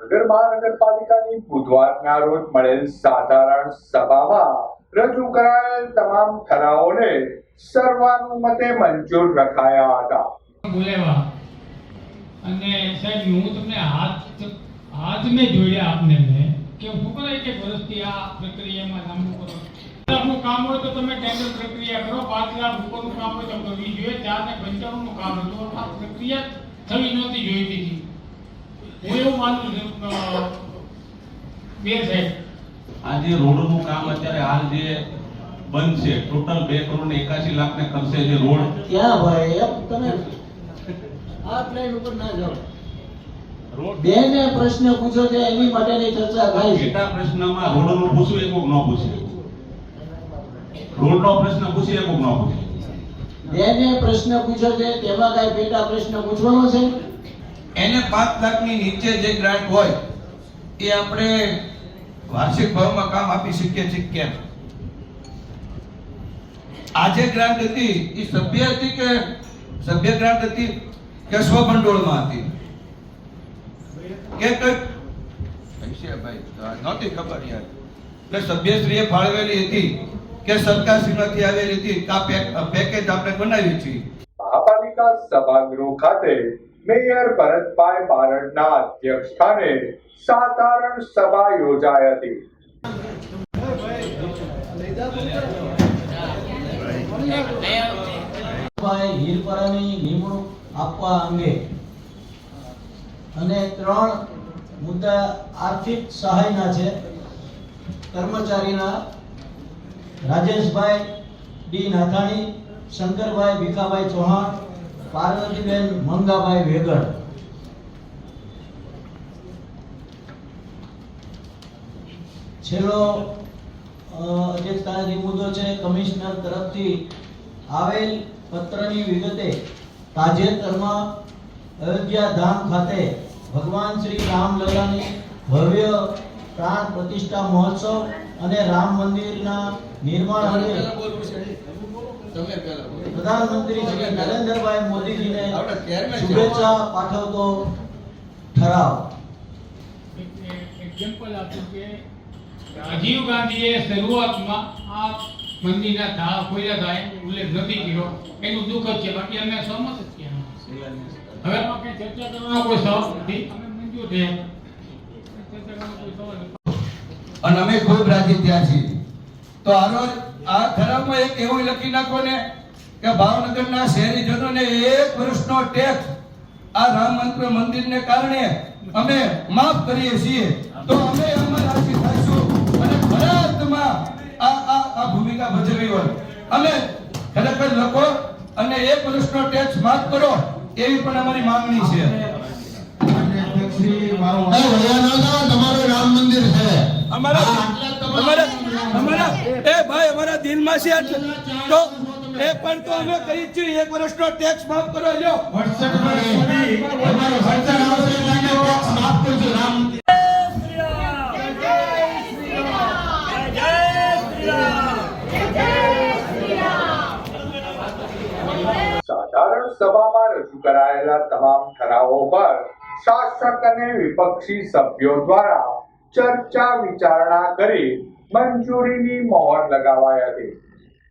નગર મહાનગરપાલિકાની બુધવારના રોજ મળેલ સાધારણ સભામાં રજૂ કરાયેલ તમામ ઠરાવોને સર્વાનુમતે મંજૂર રખાયા હતા. અને સાહેબ, હું તમને હાથ હાથ મેં જોડ્યા આપને મેં કે હું કરે એક વર્ષથી આ પ્રક્રિયામાં લાંબુ કરો. લાખનું કામ હોય તો તમે ટેન્ડર પ્રક્રિયા કરો પાંચ લાખ ઉપરનું કામ હોય તો કરવી જોઈએ, ચાર ને નું કામ હતું આ પ્રક્રિયા થવી નહોતી જોઈતી. હું એવું માનું બે આ જે રોડનું કામ અત્યારે હાલ જે બંધ છે ટોટલ બે કરોડ ને એકાશી લાખ ને ખર્ચે જે રોડ. ક્યાં ભાઈ? એમ તમે આ પ્લેન ઉપર ના જાઓ. રોડ બેને પ્રશ્ન પૂછો છે એની માટેની ચર્ચા થાય છે. પ્રશ્નમાં રોડનો પૂછ્યું એક ન પૂછે. રોડનો પ્રશ્ન પૂછી એક ન પૂછ્યું બેને પ્રશ્ન પૂછ્યો છે તેમાં કઈ પેટા પ્રશ્ન પૂછવાનો છે? એને પાંચ લાખની નીચે જે ગ્રાન્ટ હોય એ આપણે વાર્ષિક ભાવમાં કામ આપી શકીએ છીએ કેમ? આજે ગ્રાન્ટ હતી એ સભ્ય હતી કે સભ્ય ગ્રાન્ટ હતી કે સ્વભંડોળમાં હતી? કે નહોતી ખબર યાર. એટલે સભ્યશ્રીએ ફાળવેલી હતી કે સરકારશ્રીમાંથી આવેલી હતી પેકેજ આપણે બનાવી છીએ મહાપાલિકા સભાગૃહ ખાતે મેયર ભરતભાઈ બારડના અધ્યક્ષ સ્થાને સાધારણ સભા યોજાઈ હતી આપવા અંગે અને ત્રણ મુદ્દા આર્થિક સહાયના છે. કર્મચારીના રાજેશભાઈ ડી નાથાણી, શંકરભાઈ ભીખાભાઈ ચૌહાણ પાર્વતીબેન મંગાભાઈ વેગડ છેલ્લો અ, મુદ્દો છે કમિશનર તરફથી આવેલ પત્રની વિગતે તાજેતરમાં અયોધ્યા ધામ ખાતે ભગવાન શ્રી રામલલાની ભવ્ય પ્રાણ પ્રતિષ્ઠા મહોત્સવ અને રામ મંદિરના નિર્માણ અંગે પ્રધાનમંત્રી શ્રી નરેન્દ્રભાઈ મોદીજીને શુભેચ્છા પાઠવતો ઠરાવ. એક્ઝામ્પલ આપું કે રાજીવ ગાંધીએ શરૂઆતમાં આ મંદિરના ખોલ્યા ઉલ્લેખ નથી કર્યો. એનું દુઃખ જ છે. બાકી અમે સહમત જ છીએ હવે ચર્ચા કરવાનો કોઈ સવાલ નથી. અમે મંજૂર છે ચર્ચા કરવાનો કોઈ સવાલ નથી. અને અમે ખૂબ રાજી થયા છીએ. તો આનો આ ઠરાવમાં એક એવું લખી નાખો ને કે ભાવનગરના શહેરીજનોને એક વર્ષનો ટેક્સ આ રામ મંત્ર મંદિરને કારણે અમે માફ કરીએ છીએ. તો અમે એમાં રાજી થઈશું અને ભારતમાં આ આ આ ભૂમિકા ભજવી હોય. અમે ખરેખર લખો અને એક વર્ષનો ટેક્સ માફ કરો એવી પણ અમારી માંગણી છે. તમારું રામ મંદિર છે. અમારા અમારા અમારા અમારા દિલમાં છે તો એ પણ તો અમે કરી જ છીએ. એક વર્ષનો ટેક્સ માફ કરો લ્યો. માફ રામ. સાધારણ સભામાં રજૂ કરાયેલા તમામ ઠરાવો પર શાસક અને વિપક્ષી સભ્યો દ્વારા ચર્ચા વિચારણા કરી મંજૂરીની મોહર લગાવાઈ હતી